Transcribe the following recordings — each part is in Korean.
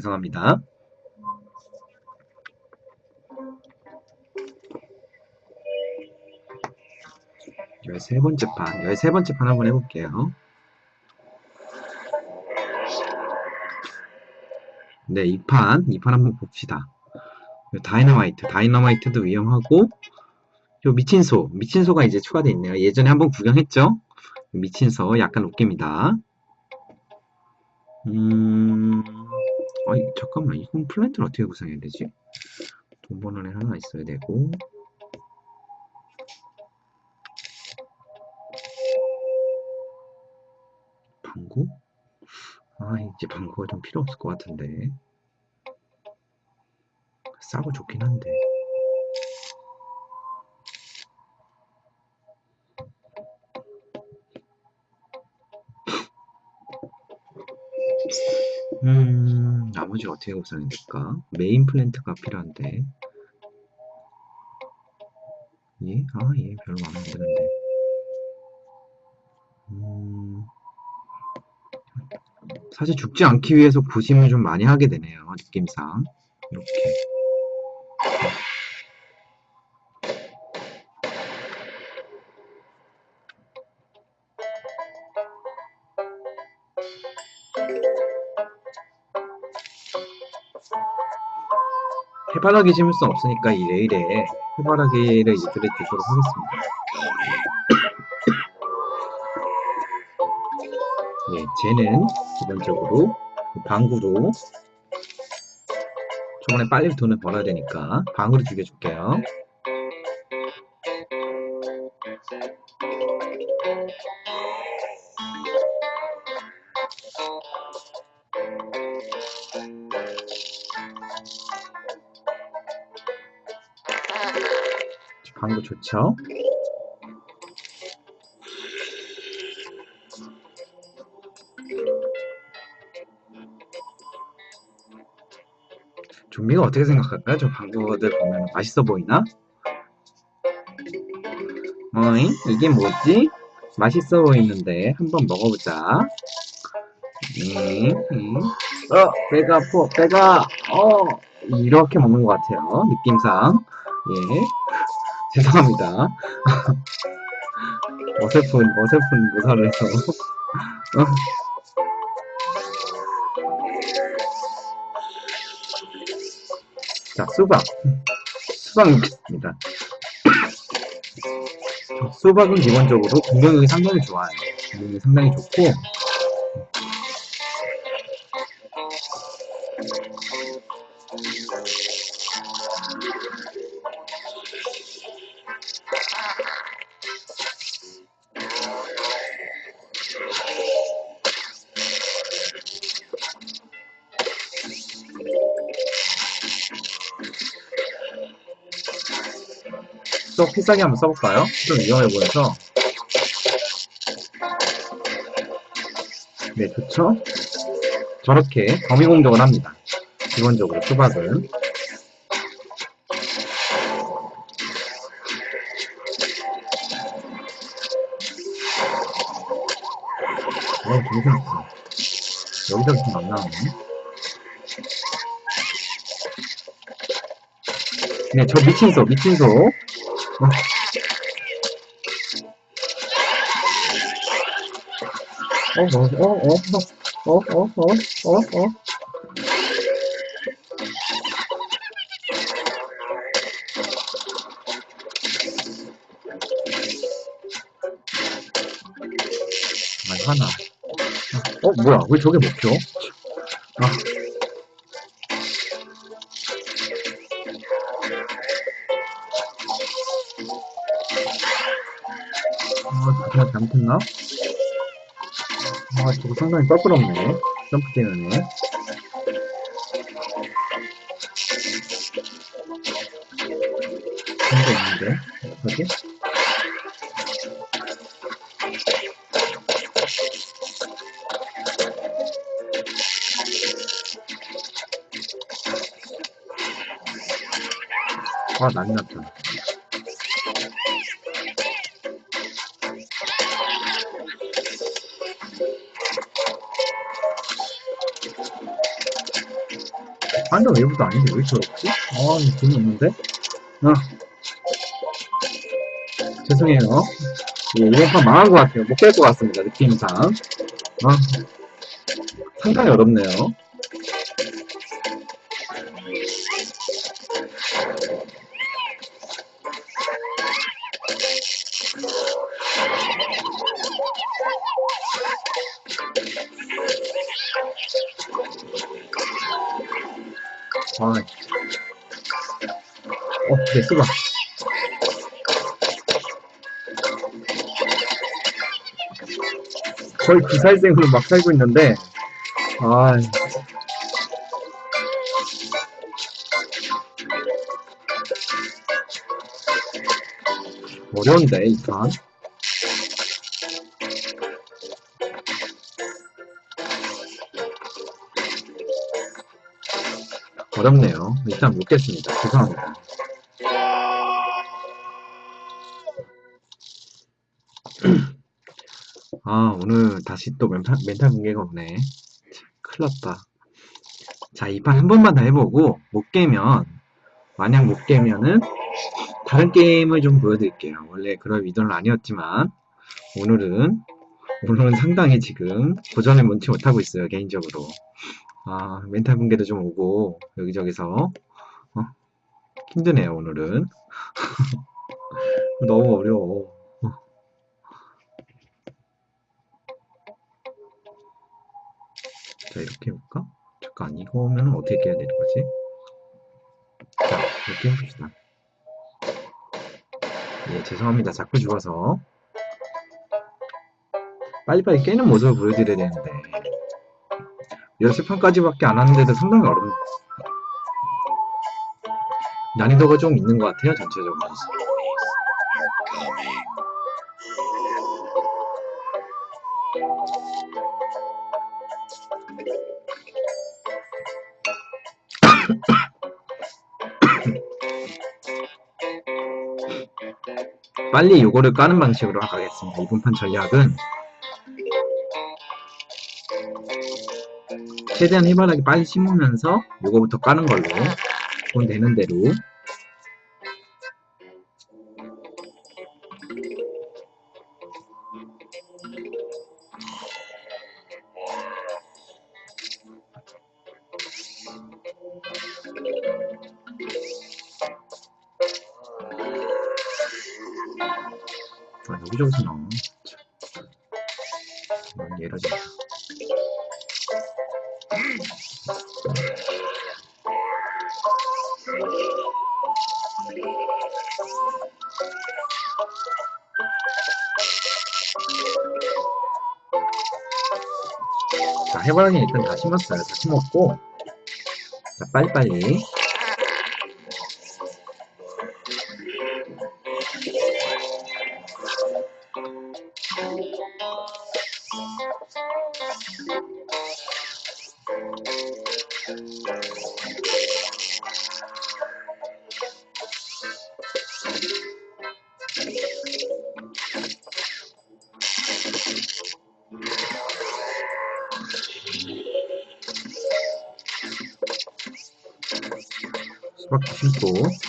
죄송합니다. 열세 번째 판, 열세 번째 판 한번 해볼게요. 네, 이 판, 이 판 한번 봅시다. 다이너마이트, 다이너마이트도 위험하고, 요 미친 소, 미친 소가 이제 추가되어 있네요. 예전에 한번 구경했죠? 미친 소, 약간 웃깁니다. 음, 아이, 잠깐만, 이건 플랜트를 어떻게 구성해야 되지? 애 하나 있어야 되고, 방구? 아, 이제 방구가 좀 필요 없을 것 같은데. 싸고 좋긴 한데. 음, 나머지 어떻게 구성이 될까? 메인 플랜트가 필요한데. 예? 아, 예, 별로 마음에 안 드는데. 음, 사실 죽지 않기 위해서 고심을 좀 많이 하게 되네요, 느낌상. 이렇게. 해바라기 심을 수 없으니까 이 레일에 해바라기를 이들에 주도록 하겠습니다. 예, 쟤는 기본적으로 방구로 저번에 빨리 돈을 벌어야 되니까 방으로 죽여줄게요. 방구 좋죠? 좀비가 어떻게 생각할까요? 저 방구들 보면 맛있어 보이나? 어잉? 이게 뭐지? 맛있어 보이는데 한번 먹어보자. 음, 음. 어, 배가 아파, 배가, 어, 이렇게 먹는 것 같아요. 느낌상. 예. 죄송합니다. 어설픈, 어설픈 모사를 해서. 어. 자, 수박. 수박 넣겠습니다. 수박은 기본적으로 공격력이 상당히 좋아요. 공격력이 상당히 좋고, 또 필살기 한번 써볼까요? 좀 위험해 보여서. 네, 좋죠? 저렇게 거미 공격을 합니다. 기본적으로 수박은. 어, 재밌었어. 여기서 지금 안 나오네. 네, 저 미친 소, 미친 소. 어. 어, 어, 어, 어, 어, 어, 어, 어, 어. 아, 하나. 어, 뭐야, 왜 저게 먹혀? 아. 아, 그냥 잘못했나? 아, 저거 상당히 껄끄럽네. 점프. 그런 거 있는데? 어떡하지? 아, 난리 났다. 완전 외부도 아닌데 왜 이렇게 어렵지? 아, 돈이 없는데? 아. 죄송해요. 예, 이번 판 망한 것 같아요. 못 깰 것 같습니다. 느낌상. 아, 상당히 어렵네요. 아, 어, 네, 수박. 거의 기살생으로 막 살고 있는데, 아, 어려운데, 이 판. 어렵네요. 일단 묻겠습니다. 죄송합니다. 아, 오늘 다시 또 멘탈, 멘탈 붕괴가 없네. 참, 큰일 났다. 자, 이 판 한 번만 더 해보고, 못 깨면, 만약 못 깨면은, 다른 게임을 좀 보여드릴게요. 원래 그럴 의도는 아니었지만, 오늘은, 오늘은 상당히 지금, 도전을 원치 못하고 있어요, 개인적으로. 아, 멘탈 붕괴도 좀 오고, 여기저기서, 어? 힘드네요, 오늘은. 너무 어려워. 자, 이렇게 해볼까? 잠깐, 이거면 어떻게 해야 되는 거지? 자, 이렇게 해봅시다. 예, 죄송합니다. 자꾸 죽어서. 빨리빨리 깨는 모습을 보여드려야 되는데. 연습판까지밖에 안 하는데도 상당히 어렵네. 난이도가 좀 있는 것 같아요, 전체적으로. 빨리 요거를 까는 방식으로 가겠습니다. 이번 판 전략은 최대한 해바라기 빨리 심으면서 요거부터 까는 걸로 돈 되는 대로 아, 여기저기서 나오네. 참. 너무 예라진 자, 해바라기 일단 다 심었어요. 다 심었고, 자, 빨리빨리. 심고,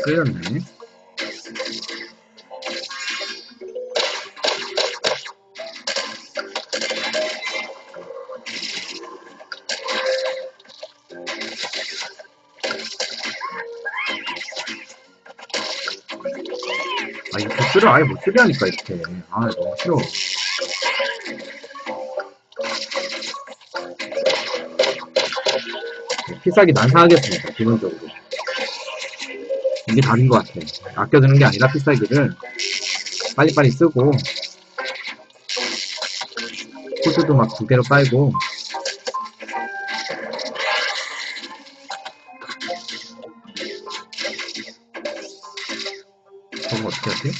가게 끌렸네. 보스를 아예 못 쓰게 하니까 이렇게. 아 너무 싫어. 필살기 난사하겠습니다 기본적으로 이게 답인 것 같아 아껴두는 게 아니라 필살기를 빨리빨리 쓰고 코드도 막 두 개로 빨고 저거 어떻게 하지?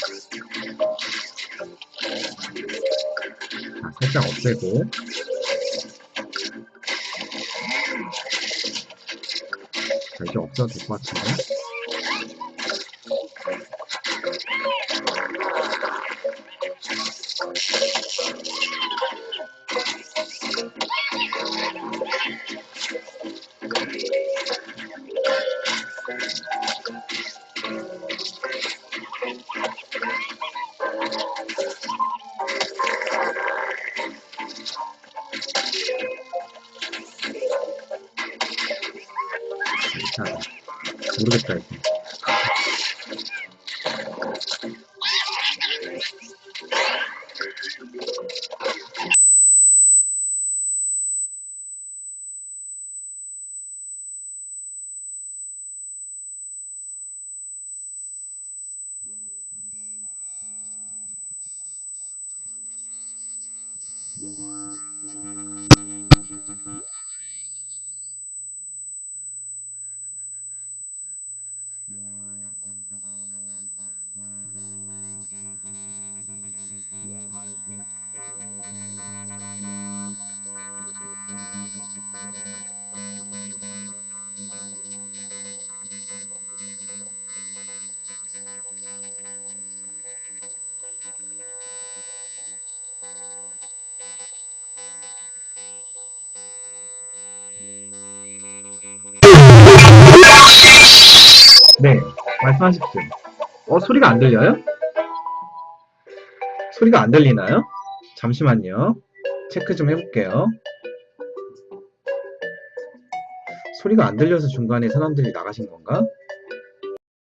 자, 살짝 없애고. 자, 이제 없어도 될 것 같은데 모르겠 40분. 어, 소리가 안 들려요? 소리가 안 들리나요? 잠시만요. 체크 좀 해볼게요. 소리가 안 들려서 중간에 사람들이 나가신 건가?